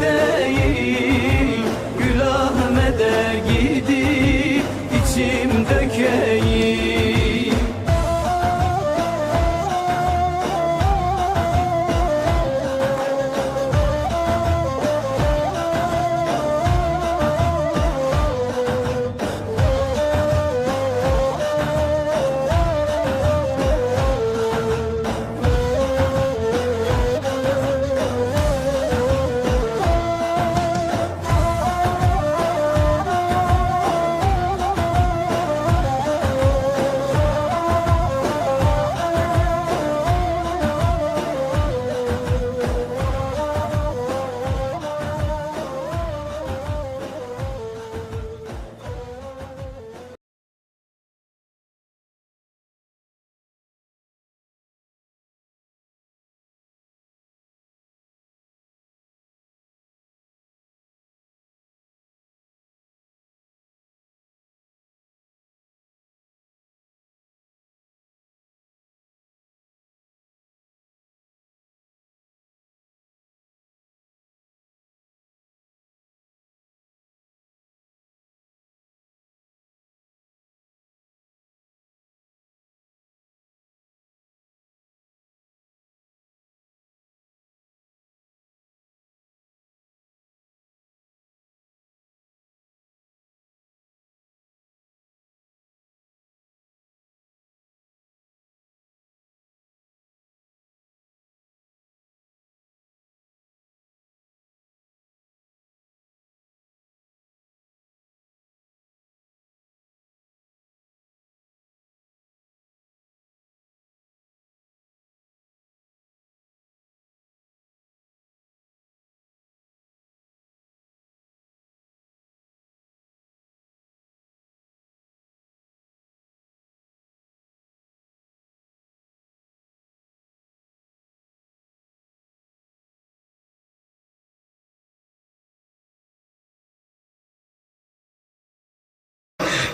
there.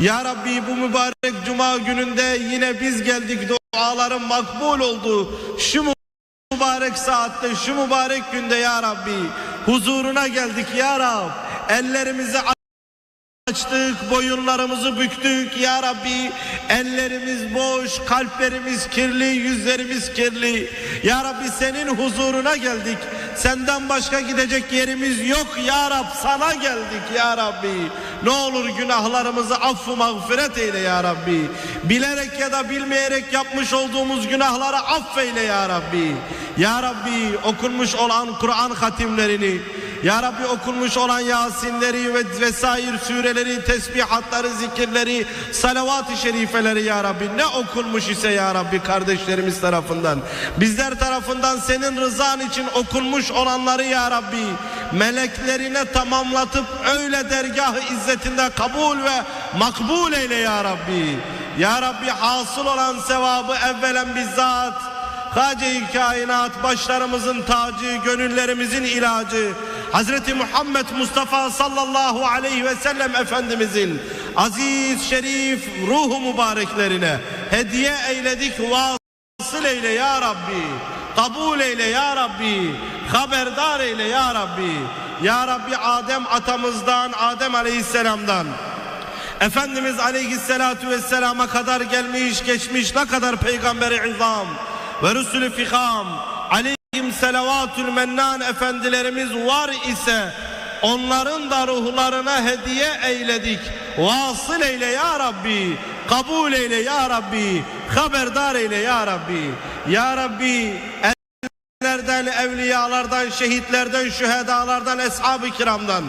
Ya Rabbi bu mübarek cuma gününde yine biz geldik duaların makbul oldu. Şu mübarek saatte şu mübarek günde ya Rabbi huzuruna geldik ya Rab. Ellerimizi açtık, boyunlarımızı büktük ya Rabbi. Ellerimiz boş, kalplerimiz kirli, yüzlerimiz kirli. Ya Rabbi senin huzuruna geldik. Senden başka gidecek yerimiz yok ya Rab. Sana geldik ya Rabbi. Ne olur günahlarımızı affı mağfiret eyle ya Rabbi. Bilerek ya da bilmeyerek yapmış olduğumuz günahları affeyle ya Rabbi. Ya Rabbi okunmuş olan Kur'an hatimlerini ya Rabbi okunmuş olan Yasinleri ve vesair süreleri, tesbihatları, zikirleri, salavat-ı şerifeleri ya Rabbi ne okunmuş ise ya Rabbi kardeşlerimiz tarafından bizler tarafından senin rızan için okunmuş olanları ya Rabbi meleklerine tamamlatıp öyle dergah-ı izzetinde kabul ve makbul eyle ya Rabbi. Ya Rabbi hasıl olan sevabı evvelen bizzat Hace-i kainat başlarımızın tacı, gönüllerimizin ilacı Hazreti Muhammed Mustafa sallallahu aleyhi ve sellem Efendimizin aziz, şerif ruhu mübareklerine hediye eyledik vasıl eyle ya Rabbi. Kabul eyle ya Rabbi. Haberdar eyle ya Rabbi. Ya Rabbi Adem atamızdan, Adem aleyhisselamdan Efendimiz aleyhissalatu vesselama kadar gelmiş geçmiş ne kadar peygamberi izam ve Resulü fikam aleyhim selavatül mennan efendilerimiz var ise onların da ruhlarına hediye eyledik. Vasıl eyle ya Rabbi. Kabul eyle ya Rabbi. Haberdar eyle ya Rabbi. Ya Rabbi Lerden, evliyalardan, şehitlerden, şühedalardan, eshab-ı kiramdan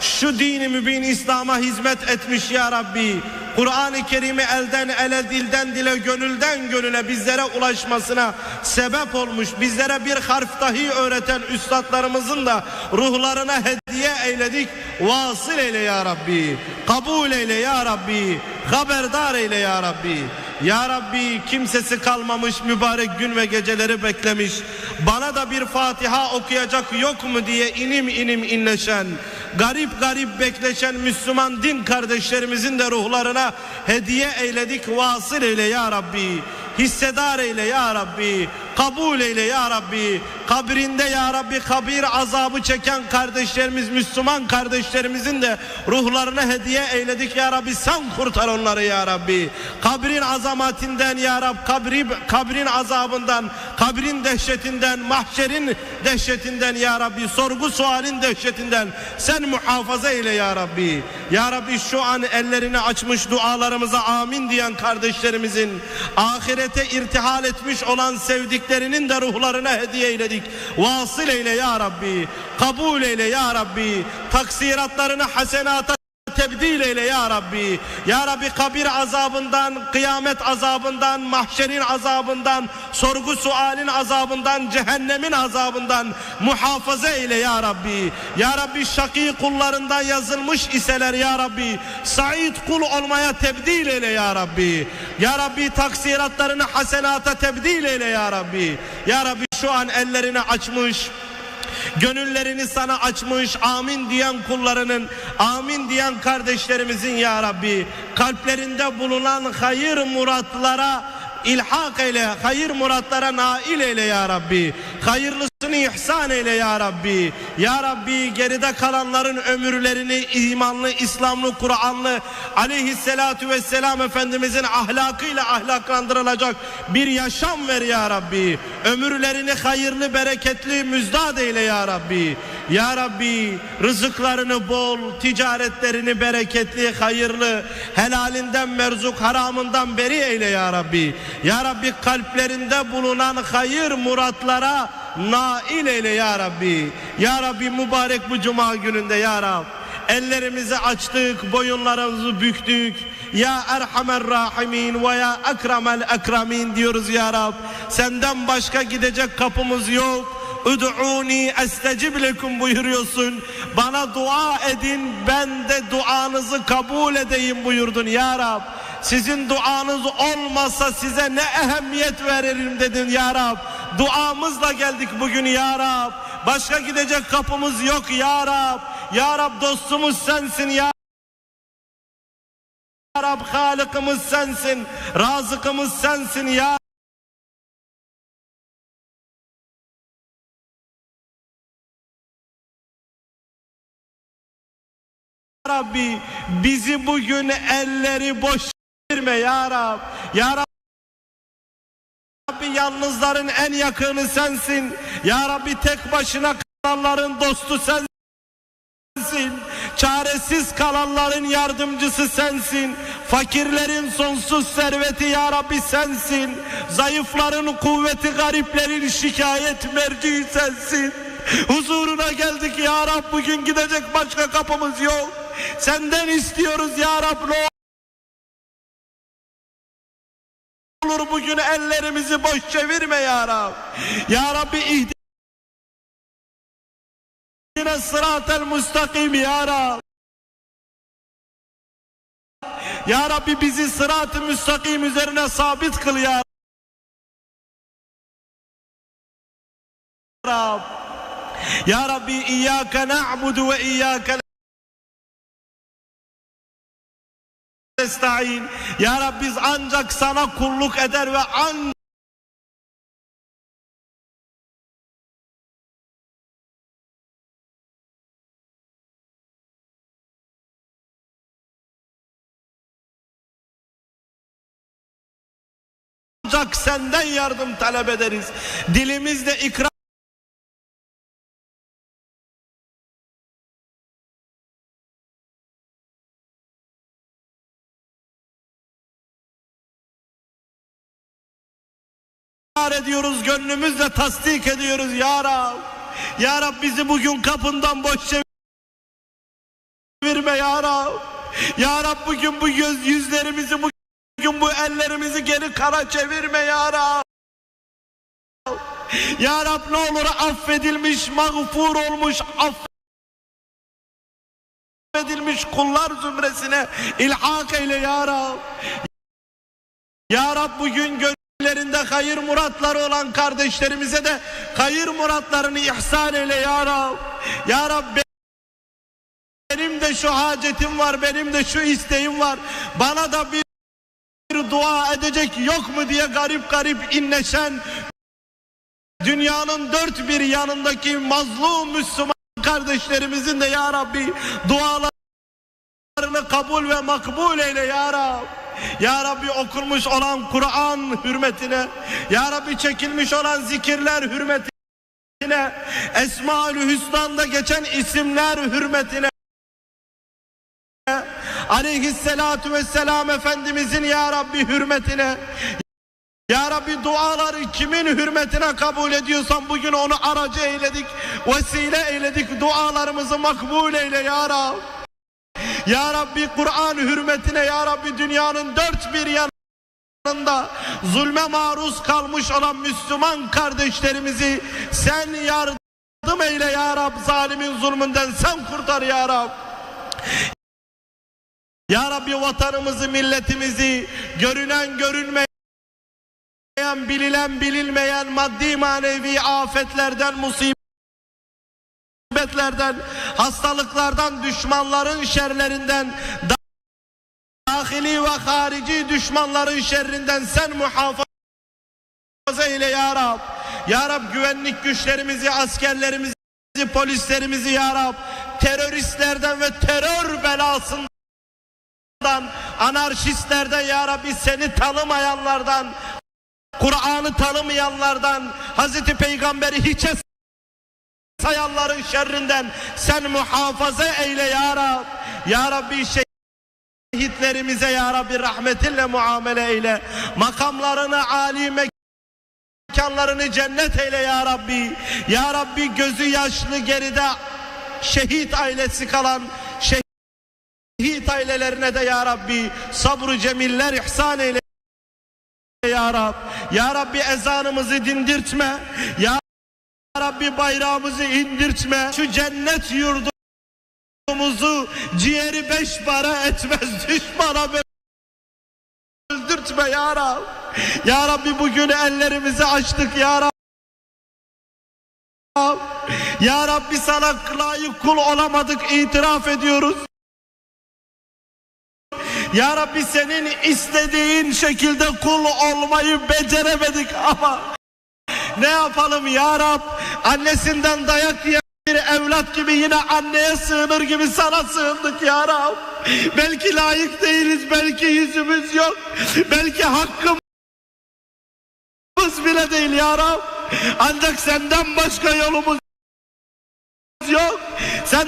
şu dini mübin İslam'a hizmet etmiş ya Rabbi. Kur'an-ı Kerim'i elden ele, dilden dile, gönülden gönüle bizlere ulaşmasına sebep olmuş. Bizlere bir harf dahi öğreten üstadlarımızın da ruhlarına hediye eyledik. Vasıl eyle ya Rabbi. Kabul eyle ya Rabbi. Haberdar eyle ya Rabbi. Ya Rabbi kimsesi kalmamış mübarek gün ve geceleri beklemiş. Bana da bir Fatiha okuyacak yok mu diye inim inim inleşen, garip garip bekleşen Müslüman din kardeşlerimizin de ruhlarına hediye eyledik. Vasıl eyle ya Rabbi. Hissedar eyle ya Rabbi. Kabul eyle ya Rabbi. Kabrinde ya Rabbi kabir azabı çeken kardeşlerimiz, Müslüman kardeşlerimizin de ruhlarına hediye eyledik ya Rabbi. Sen kurtar onları ya Rabbi. Kabrin azamatinden ya Rabbi, kabri, kabrin azabından, kabrin dehşetinden, mahşerin dehşetinden ya Rabbi, sorgu sualin dehşetinden sen muhafaza eyle ya Rabbi. Ya Rabbi şu an ellerini açmış dualarımıza amin diyen kardeşlerimizin ahirete irtihal etmiş olan sevdiklerinin de ruhlarına hediye eyledik. Vasıl eyle ya Rabbi. Kabul eyle ya Rabbi. Taksiratlarını hasenata tebdil eyle ya Rabbi. Ya Rabbi kabir azabından, kıyamet azabından, mahşerin azabından, sorgu sualin azabından, cehennemin azabından muhafaza eyle ya Rabbi. Ya Rabbi şakî kullarından yazılmış iseler ya Rabbi. Said kul olmaya tebdil eyle ya Rabbi. Ya Rabbi taksiratlarını hasenata tebdil eyle ya Rabbi. Ya Rabbi şu an ellerini açmış. Gönüllerini sana açmış amin diyen kullarının amin diyen kardeşlerimizin ya Rabbi kalplerinde bulunan hayır muratlara ilhak eyle hayır muratlara nail eyle ya Rabbi hayırlısını ihsan eyle ya Rabbi. Ya Rabbi geride kalanların ömürlerini imanlı İslamlı Kur'anlı aleyhissalatu vesselam Efendimizin ahlakıyla ahlaklandırılacak bir yaşam ver ya Rabbi. Ömürlerini hayırlı bereketli müjdat eyle ya Rabbi. Ya Rabbi rızıklarını bol ticaretlerini bereketli hayırlı helalinden merzuk haramından beri eyle ya Rabbi. Ya Rabbi kalplerinde bulunan hayır muratlara nail eyle ya Rabbi. Ya Rabbi mübarek bu cuma gününde ya Rab. Ellerimizi açtık, boyunlarımızı büktük. Ya Erhamer Rahimin ve ya Ekremel Ekremin diyoruz ya Rab. Senden başka gidecek kapımız yok. Ud'uni estecib lekum buyuruyorsun. Bana dua edin ben de duanızı kabul edeyim buyurdun ya Rab. Sizin duanız olmasa size ne ehemmiyet veririm dedin ya Rab. Duamızla geldik bugün ya Rab. Başka gidecek kapımız yok ya Rab. Ya Rab dostumuz sensin ya Rab Halıkımız sensin, razıkımız sensin ya Rabbi bizi bugün elleri boş verme ya Rab. Ya Rabbi yalnızların en yakını sensin. Ya Rabbi tek başına kalanların dostu sensin. Çaresiz kalanların yardımcısı sensin. Fakirlerin sonsuz serveti ya Rabbi sensin. Zayıfların kuvveti, gariplerin şikayet merciği sensin. Huzuruna geldik ya Rab bugün gidecek başka kapımız yok. Senden istiyoruz ya Rab olur bugün ellerimizi boş çevirme ya Rab. Ya Rabbi ihdine sıratel müstakim ya Rab. Ya Rabbi bizi sırat-ı müstakim üzerine sabit kıl ya Rab. Ya Rabbi İyyâke na'budu ve İyyâke nesta'in. Ya Rabbi biz ancak sana kulluk eder ve ancak ancak senden yardım talep ederiz. Dilimizde ikram ediyoruz, gönlümüzle tasdik ediyoruz ya Rab. Ya Rab bizi bugün kapından boş çevirme ya Rab. Ya Rab bugün bu göz yüzlerimizi bugün bu ellerimizi geri kara çevirme ya Rab. Ya Rab ne olur affedilmiş, mağfur olmuş, affedilmiş kullar zümresine ilhak eyle ya Rab. Ya Rab bugün gönüllerinde hayır muratları olan kardeşlerimize de hayır muratlarını ihsan eyle ya Rab. Ya Rab benim de şu hacetim var, benim de şu isteğim var. Bana da bir dua edecek yok mu diye garip garip inleşen dünyanın dört bir yanındaki mazlum Müslüman kardeşlerimizin de ya Rabbi dualarını kabul ve makbul eyle ya Rab. Ya Rabbi okunmuş olan Kur'an hürmetine, Ya Rabbi çekilmiş olan zikirler hürmetine, Esma-ül Hüsna'da geçen isimler hürmetine, Aleyhisselatu vesselam Efendimizin Ya Rabbi hürmetine, ya Rabbi duaları kimin hürmetine kabul ediyorsan bugün onu aracı eyledik, vesile eyledik, dualarımızı makbul eyle Ya Rabbi. Ya Rabbi Kur'an hürmetine Ya Rabbi dünyanın dört bir yanında zulme maruz kalmış olan Müslüman kardeşlerimizi sen yardım eyle Ya Rab zalimin zulmünden sen kurtar Ya Rab. Ya Rabbi vatanımızı milletimizi görünen görünmeyen bililen bilinmeyen maddi manevi afetlerden musibet musibetlerden, hastalıklardan, düşmanların şerlerinden, dahili ve harici düşmanların şerrinden sen muhafaza eyle ya Rab. Ya Rab güvenlik güçlerimizi, askerlerimizi, polislerimizi ya Rab teröristlerden ve terör belasından anarşistlerden ya Rabbi seni tanımayanlardan Kur'an'ı tanımayanlardan Hazreti Peygamberi hiçe sayanların şerrinden sen muhafaza eyle ya Rab. Ya Rabbi şehitlerimize ya Rabbi rahmetinle muamele eyle. Makamlarını âli mekanlarını cennet eyle ya Rabbi. Ya Rabbi gözü yaşlı geride şehit ailesi kalan şehit ailelerine de ya Rabbi sabrı cemiller ihsan eyle ya Rab. Ya Rabbi ezanımızı dindirtme. Ya Rabbi bayrağımızı indirtme. Şu cennet yurdumuzu ciğeri beş para etmez düşmana öldürtme ya Rab. Ya Rabbi bugün ellerimizi açtık ya Rab. Ya Rabbi sana layık kul olamadık itiraf ediyoruz. Ya Rabbi senin istediğin şekilde kul olmayı beceremedik ama ne yapalım ya Rab? Annesinden dayak yiyen bir evlat gibi yine anneye sığınır gibi sana sığındık ya Rab. Belki layık değiliz, belki yüzümüz yok, belki hakkımız bile değil ya Rab. Ancak senden başka yolumuz yok. Sen